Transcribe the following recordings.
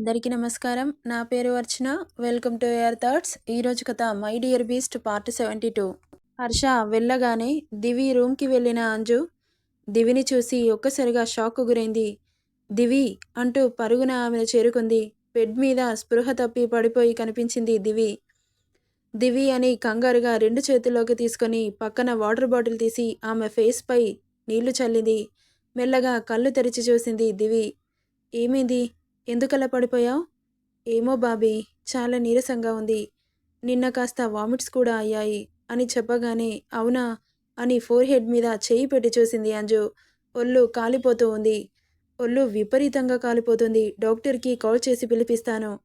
అందరికీ నమస్కారం. నా పేరు Archana. Welcome to air thoughts. ఈరోజు కథ my dear beast part seventy two. Harsha వెళ్ళగానే దివి రూమ్కి వెళ్ళిన అంజు దివిని చూసి ఒక్కసారిగా షాక్ గురైంది. దివి అంటూ పరుగున ఆమెను చేరుకుంది. బెడ్ మీద స్పృహ తప్పి పడిపోయి కనిపించింది దివి. దివి అని కంగారుగా రెండు చేతుల్లోకి తీసుకొని పక్కన వాటర్ బాటిల్ తీసి ఆమె ఫేస్పై నీళ్ళు చల్లింది. మెల్లగా కళ్ళు తెరిచి చూసింది దివి. ఏమైంది? ఎందుకలా పడిపోయావు? ఏమో బాబీ చాలా నీరసంగా ఉంది. నిన్న కాస్త వామిట్స్ కూడా అయ్యాయి అని చెప్పగానే అవునా? అని ఫోర్ హెడ్ మీద చేయి పెట్టి చూసింది అంజు. ఒళ్ళు కాలిపోతూ ఉంది. ఒళ్ళు విపరీతంగా కాలిపోతుంది. డాక్టర్కి కాల్ చేసి పిలిపిస్తాను.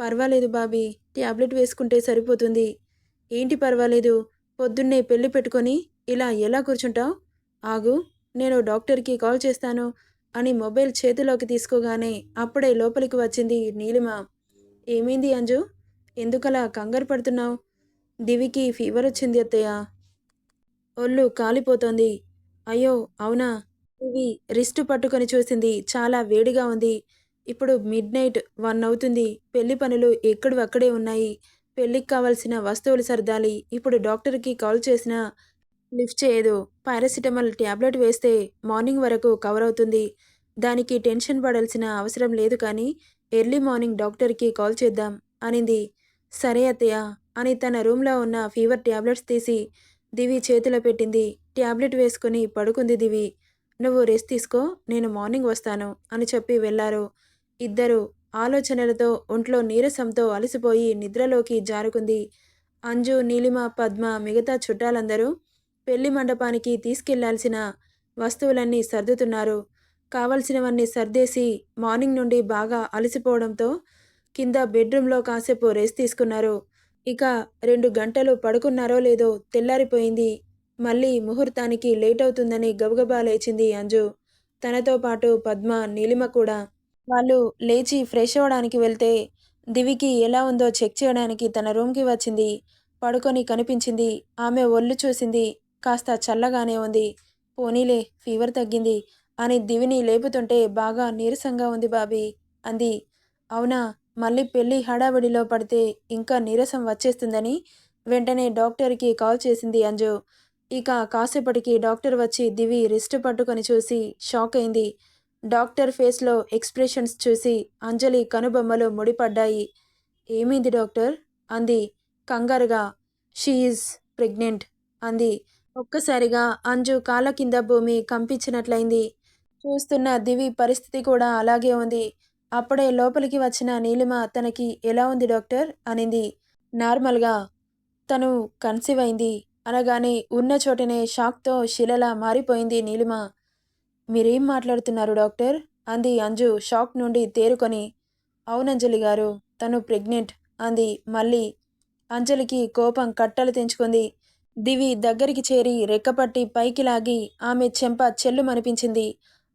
పర్వాలేదు బాబీ ట్యాబ్లెట్ వేసుకుంటే సరిపోతుంది. ఏంటి పర్వాలేదు? పొద్దున్నే పెళ్ళి పెట్టుకొని ఇలా ఎలా కూర్చుంటావు? ఆగు నేను డాక్టర్కి కాల్ చేస్తాను. అని మొబైల్ చేతిలోకి తీసుకోగానే అప్పుడే లోపలికి వచ్చింది నీలిమ. ఏమైంది అంజు? ఎందుకలా కంగారు పడుతున్నావు? దివికి ఫీవర్ వచ్చింది అత్తయ్య. ఒళ్ళు కాలిపోతోంది. అయ్యో అవునా? దివి రిస్ట్ పట్టుకొని చూసింది. చాలా వేడిగా ఉంది. ఇప్పుడు మిడ్ నైట్ వన్ అవుతుంది. పెళ్ళి పనులు ఎక్కడు అక్కడే ఉన్నాయి. పెళ్ళికి కావాల్సిన వస్తువులు సర్దాలి. ఇప్పుడు డాక్టర్కి కాల్ చేసినా లిఫ్ట్ చేయదు. పారాసిటమాల్ ట్యాబ్లెట్ వేస్తే మార్నింగ్ వరకు కవర్ అవుతుంది దానికి టెన్షన్ పడాల్సిన అవసరం లేదు కానీ ఎర్లీ మార్నింగ్ డాక్టర్కి కాల్ చేద్దాం అనింది. సరే అత్తయ్య అని తన రూమ్లో ఉన్న ఫీవర్ ట్యాబ్లెట్స్ తీసి దివి చేతిలో పెట్టింది. ట్యాబ్లెట్ వేసుకుని పడుకుంది దివి. నువ్వు రెస్ట్ తీసుకో నేను మార్నింగ్ వస్తాను అని చెప్పి వెళ్ళారు ఇద్దరు ఆలోచనలతో ఒంట్లో నీరసంతో అలసిపోయి నిద్రలోకి జారుకుంది. అంజు నీలిమ పద్మ మిగతా చుట్టాలందరూ పెళ్ళి మండపానికి తీసుకెళ్ళాల్సిన వస్తువులన్నీ సర్దుతున్నారు. కావలసినవన్నీ సర్దేసి మార్నింగ్ నుండి బాగా అలసిపోవడంతో కింద బెడ్రూమ్లో కాసేపు రెస్ట్ తీసుకున్నారు. ఇక రెండు గంటలు పడుకున్నారో లేదో తెల్లారిపోయింది. మళ్ళీ ముహూర్తానికి లేట్ అవుతుందని గబగబా లేచింది అంజు. తనతో పాటు పద్మ నీలిమ కూడా. వాళ్ళు లేచి ఫ్రెష్ అవ్వడానికి వెళ్తే దివికి ఎలా ఉందో చెక్ చేయడానికి తన రూమ్కి వచ్చింది. పడుకొని కనిపించింది. ఆమె ఒళ్ళు చూసింది. కాస్త చల్లగానే ఉంది. పోనీలే ఫీవర్ తగ్గింది అని దివిని లేపుతుంటే బాగా నీరసంగా ఉంది బాబీ అంది. అవునా మళ్ళీ పెళ్ళి హడావిడిలో పడితే ఇంకా నీరసం వచ్చేస్తుందని వెంటనే డాక్టర్కి కాల్ చేసింది అంజు. ఇక కాసేపటికి డాక్టర్ వచ్చి దివి రిస్ట్ పట్టుకొని చూసి షాక్ అయింది. డాక్టర్ ఫేస్లో ఎక్స్ప్రెషన్స్ చూసి అంజలి కనుబొమ్మలు ముడిపడ్డాయి. ఏమైంది డాక్టర్? అంది. కంగారుగా. షీఈజ్ ప్రెగ్నెంట్ అంది. ఒక్కసారిగా అంజు కాళ్ళ కింద భూమి కంపించినట్లయింది. చూస్తున్న దివి పరిస్థితి కూడా అలాగే ఉంది. అప్పుడే లోపలికి వచ్చిన నీలిమ తనకి ఎలా ఉంది డాక్టర్? అనింది. నార్మల్గా తను కన్సీవ్ అయింది అనగానే ఉన్న చోటనే షాక్తో శిలలా మారిపోయింది నీలిమ. మీరేం మాట్లాడుతున్నారు డాక్టర్? అంది అంజు షాక్ నుండి తేరుకొని. అవునంజలి గారు తను ప్రెగ్నెంట్ అంది మళ్ళీ. అంజలికి కోపం కట్టలు తెంచుకుంది. దివి దగ్గరికి చేరి రెక్కపట్టి పైకి లాగి ఆమె చెంప చెల్లుమనిపించింది.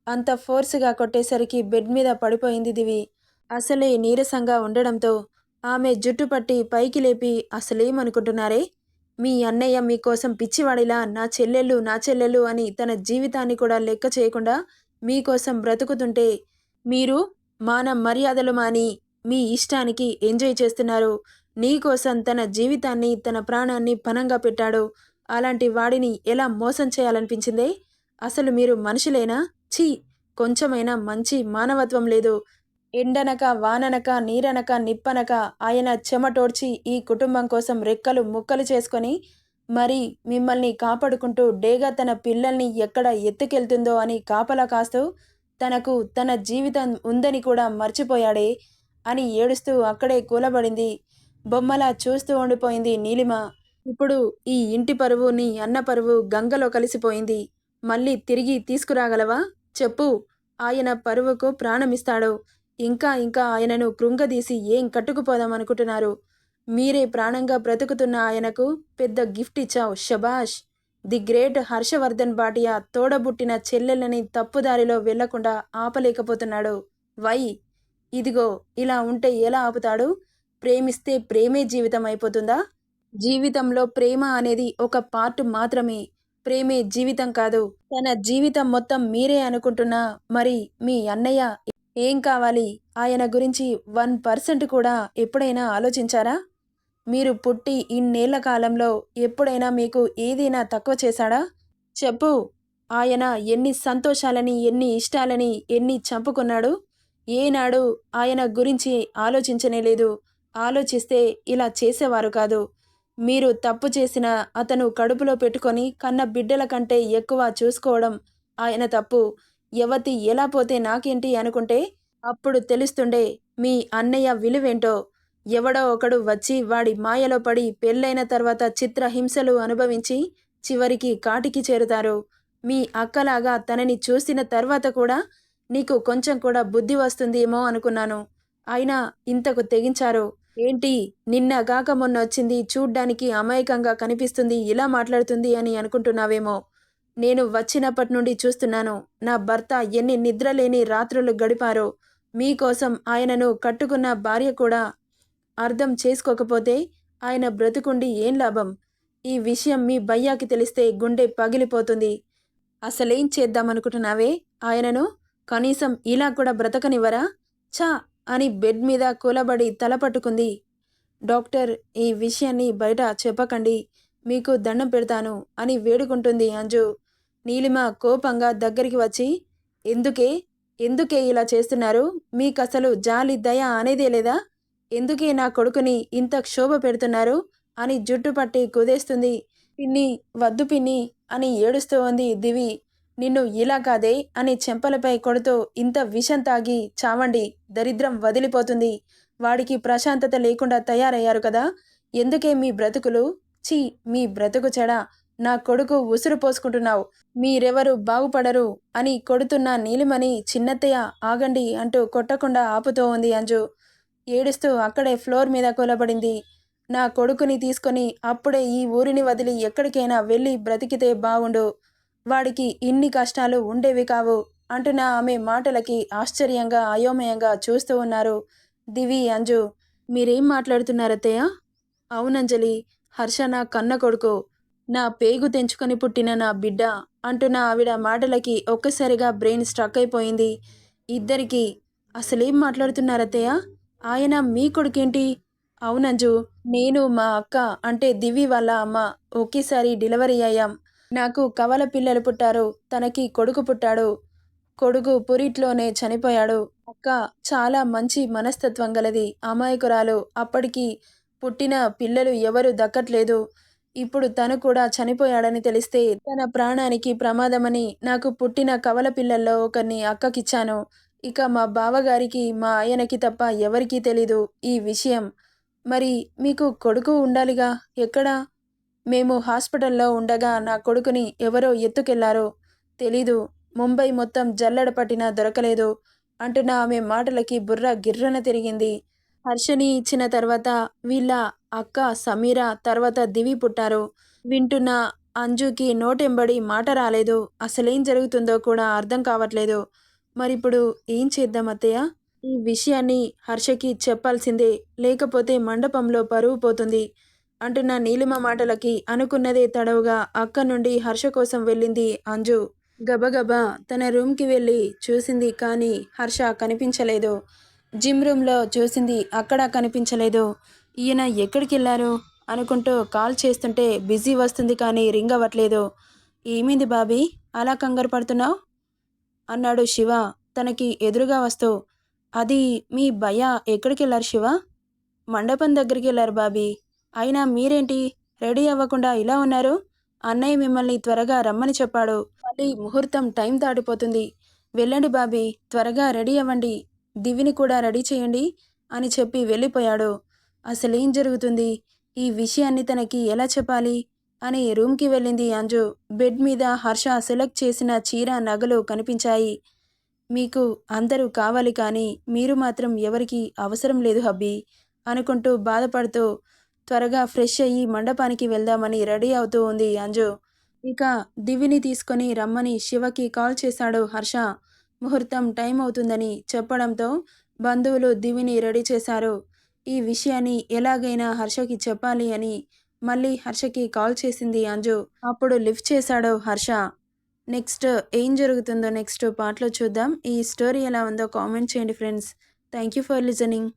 అంత ఫోర్స్గా కొట్టేసరికి బెడ్ మీద పడిపోయింది దివి. అసలే నీరసంగా ఉండడంతో ఆమె జుట్టు పట్టి పైకి లేపి అసలేమనుకుంటున్నారే? మీ అన్నయ్య మీకోసం పిచ్చివాడిలా నా చెల్లెళ్ళు నా చెల్లెళ్ళు అని తన జీవితాన్ని కూడా లెక్క చేయకుండా మీకోసం బ్రతుకుతుంటే మీరు మాన మర్యాదలు మాని మీ ఇష్టానికి ఎంజాయ్ చేస్తున్నారు. నీకోసం తన జీవితాన్ని తన ప్రాణాన్ని పనంగా పెట్టాడు. అలాంటి వాడిని ఎలా మోసం చేయాలనిపించిందే? అసలు మీరు మనుషులేనా? ఛీ! కొంచెమైనా మంచి మానవత్వం లేదు. ఎండనక వాననక నీరనక నిప్పనక ఆయన చెమటోడ్చి ఈ కుటుంబం కోసం రెక్కలు ముక్కలు చేసుకొని మరి మిమ్మల్ని కాపాడుకుంటూ డేగా తన పిల్లల్ని ఎక్కడ ఎత్తుకెళ్తుందో అని కాపలా కాస్తూ తనకు తన జీవితం ఉందని కూడా మర్చిపోయాడే అని ఏడుస్తూ అక్కడే కూలబడింది. బొమ్మలా చూస్తూ ఉండిపోయింది నీలిమ. ఇప్పుడు ఈ ఇంటి పరువు నీ అన్న పరువు గంగలో కలిసిపోయింది. మళ్ళీ తిరిగి తీసుకురాగలవా? చెప్పు. ఆయన పరువుకు ప్రాణమిస్తాడు. ఇంకా ఇంకా ఆయనను కృంగదీసి ఏం కట్టుకుపోదామనుకుంటున్నారు? మీరే ప్రాణంగా బ్రతుకుతున్న ఆయనకు పెద్ద గిఫ్ట్ ఇచ్చావు షబాష్ ది గ్రేట్ హర్షవర్ధన్ బాటియా తోడబుట్టిన చెల్లెళ్ళని తప్పుదారిలో వెళ్ళకుండా ఆపలేకపోతున్నాడు. వై? ఇదిగో ఇలా ఉంటే ఎలా ఆపుతాడు? ప్రేమిస్తే ప్రేమే జీవితం అయిపోతుందా? జీవితంలో ప్రేమ అనేది ఒక పార్ట్ మాత్రమే. ప్రేమే జీవితం కాదు. తన జీవితం మొత్తం మీరే అనుకుంటున్నా మరి మీ అన్నయ్య ఏం కావాలి? ఆయన గురించి వన్ పర్సెంట్ కూడా ఎప్పుడైనా ఆలోచించారా? మీరు పుట్టి ఇన్నేళ్ళ కాలంలో ఎప్పుడైనా మీకు ఏదైనా తక్కువ చేశాడా? చెప్పు. ఆయన ఎన్ని సంతోషాలని ఎన్ని ఇష్టాలని ఎన్ని చంపుకున్నాడు? ఏనాడు ఆయన గురించి ఆలోచించనే లేదు. ఆలోచిస్తే ఇలా చేసేవారు కాదు. మీరు తప్పు చేసిన అతను కడుపులో పెట్టుకొని కన్న బిడ్డల కంటే ఎక్కువ చూసుకోవడం ఆయన తప్పు. యవతి ఎలా పోతే నాకేంటి అనుకుంటే అప్పుడు తెలుస్తుండే మీ అన్నయ్య విలువేంటో. ఎవడో ఒకడు వచ్చి వాడి మాయలో పడి పెళ్ళైన తర్వాత చిత్రహింసలు అనుభవించి చివరికి కాటికి చేరుతారు. మీ అక్కలాగా తనని చూసిన తర్వాత కూడా నీకు కొంచెం కూడా బుద్ధి వస్తుందేమో అనుకున్నాను. అయినా ఇంతకు తెగించారు? ఏంటి? నిన్న గాక మొన్న వచ్చింది చూడ్డానికి అమాయకంగా కనిపిస్తుంది ఇలా మాట్లాడుతుంది అని అనుకుంటున్నావేమో. నేను వచ్చినప్పటి నుండి చూస్తున్నాను నా భర్త ఎన్ని నిద్రలేని రాత్రులు గడిపారో. మీకోసం ఆయనను కట్టుకున్న భార్య కూడా అర్థం చేసుకోకపోతే ఆయన బ్రతుకుండి ఏం లాభం? ఈ విషయం మీ భయ్యాకి తెలిస్తే గుండె పగిలిపోతుంది. అసలేం చేద్దామనుకుంటున్నావే? ఆయనను కనీసం ఇలా కూడా బ్రతకనివ్వరా? ఛా! అని బెడ్ మీద కూలబడి తల పట్టుకుంది. డాక్టర్ ఈ విషయాన్ని బయట చెప్పకండి. మీకు దండం పెడతాను అని వేడుకుంటుంది అంజు. నీలిమ కోపంగా దగ్గరికి వచ్చి ఎందుకే? ఎందుకే ఇలా చేస్తున్నారు? మీకు అసలు జాలి దయ అనేదే లేదా? ఎందుకే నా కొడుకుని ఇంత క్షోభ పెడుతున్నారు? అని జుట్టు పట్టి కుదేస్తుంది. పిన్ని వద్దు పిన్ని అని ఏడుస్తూ ఉంది దివి. నిన్ను ఇలా కాదే అని చెంపలపై కొడుతూ ఇంత విషం తాగి చావండి దరిద్రం వదిలిపోతుంది. వాడికి ప్రశాంతత లేకుండా తయారయ్యారు కదా. ఎందుకే మీ బ్రతుకులు? ఛీ మీ బ్రతుకు చెడ. నా కొడుకు ఉసురు పోసుకుంటున్నావు. మీరెవరు బాగుపడరు అని కొడుతున్న నీలిమని చిన్నత్తయ్య ఆగండి అంటూ కొట్టకుండా ఆపుతూ ఉంది అంజు. ఏడుస్తూ అక్కడే ఫ్లోర్ మీద కూలబడింది. నా కొడుకుని తీసుకొని అప్పుడే ఈ ఊరిని వదిలి ఎక్కడికైనా వెళ్ళి బ్రతికితే బావుండు. వాడికి ఇన్ని కష్టాలు ఉండేవి కావు అంటున్న ఆమె మాటలకి ఆశ్చర్యంగా అయోమయంగా చూస్తూ ఉన్నారు. దివి అంజు మీరేం మాట్లాడుతున్నారత్తయ్య అవునంజలి హర్ష నా కన్న కొడుకు. నా పేగు తెంచుకొని పుట్టిన నా బిడ్డ అంటున్న ఆవిడ మాటలకి ఒక్కసారిగా బ్రెయిన్ స్ట్రక్ అయిపోయింది. ఇద్దరికి అసలేం మాట్లాడుతున్నారత్తయ్య ఆయన మీ కొడుకేంటి? అవునంజు నేను మా అక్క అంటే దివి వాళ్ళ అమ్మ. ఒకేసారి డెలివరీ అయ్యాం. నాకు కవల పిల్లలు పుట్టారు. తనకి కొడుకు పుట్టాడు. కొడుకు పురిట్లోనే చనిపోయాడు. అక్క చాలా మంచి మనస్తత్వం గలది. అమాయకురాలు. అప్పటికి పుట్టిన పిల్లలు ఎవరు దక్కట్లేదు. ఇప్పుడు తను కూడా చనిపోయాడని తెలిస్తే తన ప్రాణానికి ప్రమాదమని నాకు పుట్టిన కవల పిల్లల్లో ఒకరిని అక్కకిచ్చాను. ఇక మా బావగారికి మా ఆయనకి తప్ప ఎవరికీ తెలీదు ఈ విషయం. మరి మీకు కొడుకు ఉండాలిగా? ఎక్కడా? మేము హాస్పిటల్లో ఉండగా నా కొడుకుని ఎవరో ఎత్తుకెళ్ళారో తెలీదు. ముంబై మొత్తం జల్లడ పట్టినా దొరకలేదు అంటున్న ఆమె మాటలకి బుర్ర గిర్రన తిరిగింది. హర్షని ఇచ్చిన తర్వాత వీళ్ళ అక్క సమీర తర్వాత దివి పుట్టారు. వింటున్న అంజుకి నోటెంబడి మాట రాలేదు. అసలేం జరుగుతుందో కూడా అర్థం కావట్లేదు. మరిప్పుడు ఏం చేద్దాం అత్తయ్య? ఈ విషయాన్ని హర్షకి చెప్పాల్సిందే. లేకపోతే మండపంలో పరువు పోతుంది. అంటున్న నీలిమ మాటలకి అనుకున్నదే తడవుగా అక్క నుండి హర్ష కోసం వెళ్ళింది అంజు. గబగబా తన రూమ్కి వెళ్ళి చూసింది కానీ హర్ష కనిపించలేదు. జిమ్ రూమ్లో చూసింది అక్కడ కనిపించలేదు. ఈయన ఎక్కడికి వెళ్ళారు అనుకుంటూ కాల్ చేస్తుంటే బిజీ వస్తుంది కానీ రింగ్ అవ్వట్లేదు. ఏమింది బాబీ? అలా కంగారు పడుతున్నావు? అన్నాడు శివ తనకి ఎదురుగా వస్తూ. అది మీ భయ ఎక్కడికి వెళ్ళారు శివ? మండపం దగ్గరికి వెళ్ళారు బాబీ. అయినా మీరేంటి? రెడీ అవ్వకుండా ఇలా ఉన్నారు? అన్నయ్య మిమ్మల్ని త్వరగా రమ్మని చెప్పాడు. మళ్ళీ ముహూర్తం టైం దాటిపోతుంది. వెళ్ళండి బాబీ త్వరగా రెడీ అవ్వండి. దివిని కూడా రెడీ చేయండి అని చెప్పి వెళ్ళిపోయాడు. అసలేం జరుగుతుంది? ఈ విషయాన్ని తనకి ఎలా చెప్పాలి? అని రూమ్కి వెళ్ళింది అంజు. బెడ్ మీద హర్ష సెలెక్ట్ చేసిన చీర నగలు కనిపించాయి. మీకు అందరూ కావాలి కానీ మీరు మాత్రం ఎవరికి అవసరం లేదు హబ్బీ అనుకుంటూ బాధపడుతూ త్వరగా ఫ్రెష్ అయ్యి మండపానికి వెళ్దామని రెడీ అవుతూ ఉంది అంజు. ఇక దివిని తీసుకొని రమ్మని శివకి కాల్ చేశాడు హర్ష. ముహూర్తం టైం అవుతుందని చెప్పడంతో బంధువులు దివిని రెడీ చేశారు. ఈ విషయాన్ని ఎలాగైనా హర్షకి చెప్పాలి అని మళ్ళీ హర్షకి కాల్ చేసింది అంజు. అప్పుడు లిఫ్ట్ చేశాడు హర్ష. నెక్స్ట్ ఏం జరుగుతుందో నెక్స్ట్ పాటలో చూద్దాం. ఈ స్టోరీ ఎలా ఉందో కామెంట్ చేయండి friends. Thank you for listening.